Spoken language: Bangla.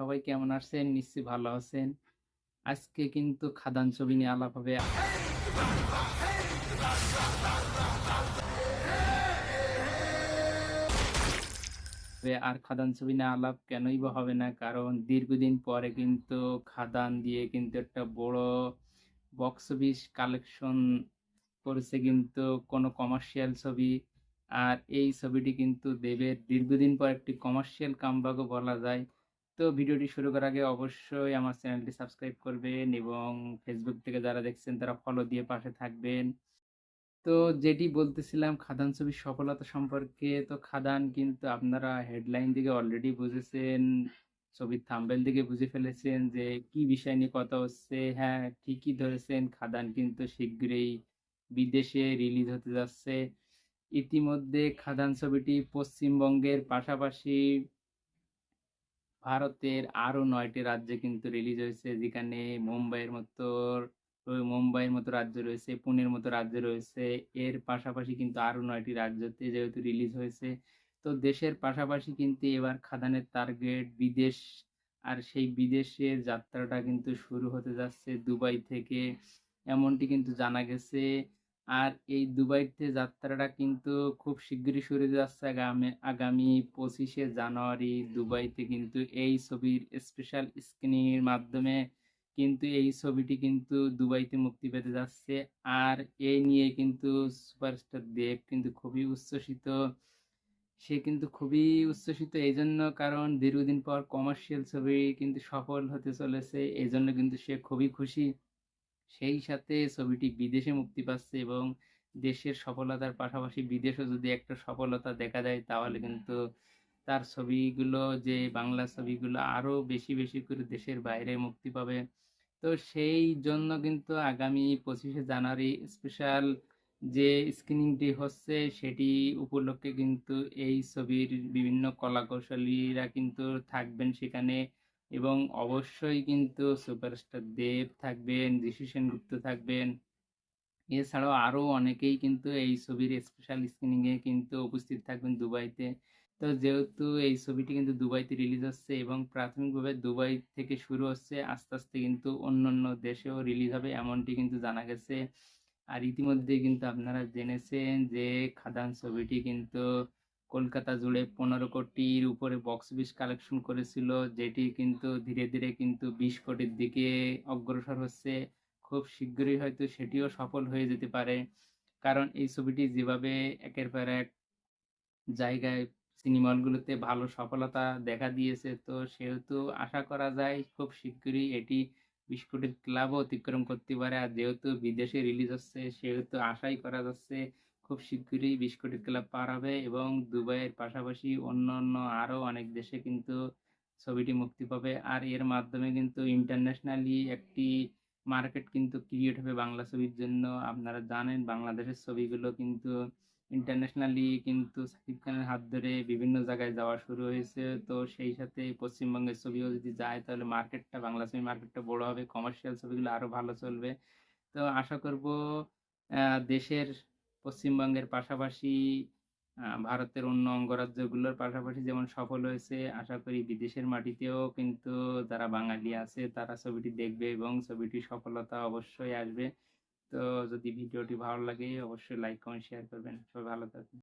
সবাই কেমন আছেন? নিশ্চয়ই ভালো আছেন। আজকে কিন্তু খাদান ছবি নিয়ে আলাপ হবে। আর খাদান ছবি না আলাপ কেনই বা হবে না? কারণ দীর্ঘদিন পরে কিন্তু খাদান দিয়ে কিন্তু একটা বড় বক্স অফিস কালেকশন করেছে কিন্তু কোনো কমার্শিয়াল ছবি। আর এই ছবিটি কিন্তু দেবের দীর্ঘদিন পর একটি কমার্শিয়াল কামব্যাকও বলা যায়। তো ভিডিওটি শুরু করার আগে অবশ্যই আমার চ্যানেলটি সাবস্ক্রাইব করবেন এবং ফেসবুক থেকে যারা দেখছেন তারা ফলো দিয়ে পাশে থাকবেন। তো যেটি বলতেছিলাম খাদান ছবির সফলতা সম্পর্কে তো খাদান কিন্তু আপনারা হেডলাইন থেকে অলরেডি বুঝেছেন, ছবির থাম্বেল থেকে বুঝে ফেলেছেন যে কি বিষয় নিয়ে কথা হচ্ছে। হ্যাঁ, ঠিকই ধরেছেন খাদান কিন্তু শীঘ্রই বিদেশে রিলিজ হতে যাচ্ছে। ইতিমধ্যে খাদান ছবিটি পশ্চিমবঙ্গের পাশাপাশি ভারতের আরও নয়টি রাজ্যে কিন্তু রিলিজ হয়েছে। যেখানে মুম্বাইয়ের মতো মুম্বাইয়ের মতো রাজ্য রয়েছে, পুনের মতো রাজ্য রয়েছে। এর পাশাপাশি কিন্তু আরও নয়টি রাজ্যতে যেহেতু রিলিজ হয়েছে। তো দেশের পাশাপাশি কিন্তু এবার খাদানের টার্গেট বিদেশ। আর সেই বিদেশের যাত্রাটা কিন্তু শুরু হতে যাচ্ছে দুবাই থেকে। এমনটি কিন্তু জানা গেছে। আর এই দুবাইতে যাত্রাটা কিন্তু খুব শিগগিরই শুরু যাচ্ছে আগামী আগামী ২৫ শে জানুয়ারি দুবাইতে কিন্তু এই ছবির স্পেশাল স্ক্রিনিং এর মাধ্যমে কিন্তু এই ছবিটি কিন্তু দুবাইতে মুক্তি পেতে যাচ্ছে। আর এই নিয়ে কিন্তু সুপারস্টার দেব কিন্তু খুবই উচ্ছ্বসিত। সে কিন্তু খুবই উচ্ছ্বসিত এই জন্য কারণ দীর্ঘদিন পর কমার্শিয়াল ছবি কিন্তু সফল হতে চলেছে। এই জন্য কিন্তু সে খুবই খুশি। সেই সাথে ছবিটি বিদেশে মুক্তি পাচ্ছে এবং দেশের সফলতার পাশাপাশি বিদেশেও যদি একটা সফলতা দেখা যায় তাহলে কিন্তু তার ছবিগুলো যে বাংলা ছবিগুলো আরও বেশি, বেশি করে দেশের বাইরে মুক্তি পাবে। তো সেই জন্য কিন্তু আগামী পঁচিশে জানুয়ারি স্পেশাল যে স্ক্রিনিংটি হচ্ছে সেটি উপলক্ষে কিন্তু এই ছবির বিভিন্ন কলাকৌশলীরা কিন্তু থাকবেন সেখানে এবং অবশ্যই কিন্তু সুপারস্টার দেব থাকবেন, যিশু সেনগুপ্ত থাকবেন। এছাড়াও আরও অনেকেই কিন্তু এই ছবির স্পেশাল স্ক্রিনিংয়ে কিন্তু উপস্থিত থাকবেন দুবাইতে। তো যেহেতু এই ছবিটি কিন্তু দুবাইতে রিলিজ হচ্ছে এবং প্রাথমিকভাবে দুবাই থেকে শুরু হচ্ছে আস্তে, আস্তে কিন্তু অন্যান্য দেশেও রিলিজ হবে এমনটি কিন্তু জানা গেছে। আর ইতিমধ্যেই কিন্তু আপনারা জেনেছেন যে খাদান ছবিটি কিন্তু কলকাতা জুড়ে ১৫ কোটির উপরে বক্স অফিস কালেকশন করেছিল। যেটি কিন্তু ধীরে, ধীরে কিন্তু ২০ কোটির দিকে অগ্রসর হচ্ছে। খুব শিগগিরই হয়তো সেটিও সফল হয়ে যেতে পারে। কারণ এই ছবিটি যেভাবে একের পর এক জায়গায় সিনেমা হলগুলোতে ভালো সফলতা দেখা দিয়েছে তো সেহেতু আশা করা যায় খুব শিগগিরই এটি ২০ কোটির ক্লাবও অতিক্রম করতে পারে। আর যেহেতু বিদেশে রিলিজ হচ্ছে সেহেতু আশাই করা যাচ্ছে খুব শিগগিরই ২০ কোটির ক্লাব পার হবে এবং দুবাইয়ের পাশাপাশি অন্যান্য আরও অনেক দেশে কিন্তু ছবিটি মুক্তি পাবে। আর এর মাধ্যমে কিন্তু ইন্টারন্যাশনালি একটি মার্কেট কিন্তু ক্রিয়েট হবে বাংলা ছবির জন্য। আপনারা জানেন বাংলাদেশের ছবিগুলো কিন্তু ইন্টারন্যাশনালি কিন্তু সাকিব খানের হাত ধরে বিভিন্ন জায়গায় যাওয়া শুরু হয়েছে। তো সেই সাথে পশ্চিমবঙ্গের ছবিও যদি যায়, তাহলে মার্কেটটা বাংলা ছবি মার্কেটটা বড় হবে। কমার্শিয়াল ছবিগুলো আরও ভালো চলবে। তো আশা করব দেশের পশ্চিমবঙ্গের পাশাপাশি ভারতের অন্য অঙ্গরাজ্যগুলোর পাশাপাশি যেমন সফল হয়েছে আশা করি বিদেশের মাটিতেও কিন্তু যারা বাঙালি আছে তারা ছবিটি দেখবে এবং ছবিটির সফলতা অবশ্যই আসবে। তো যদি ভিডিওটি ভালো লাগে অবশ্যই লাইক, কমেন্ট, শেয়ার করবেন। সবাই ভালো থাকবেন।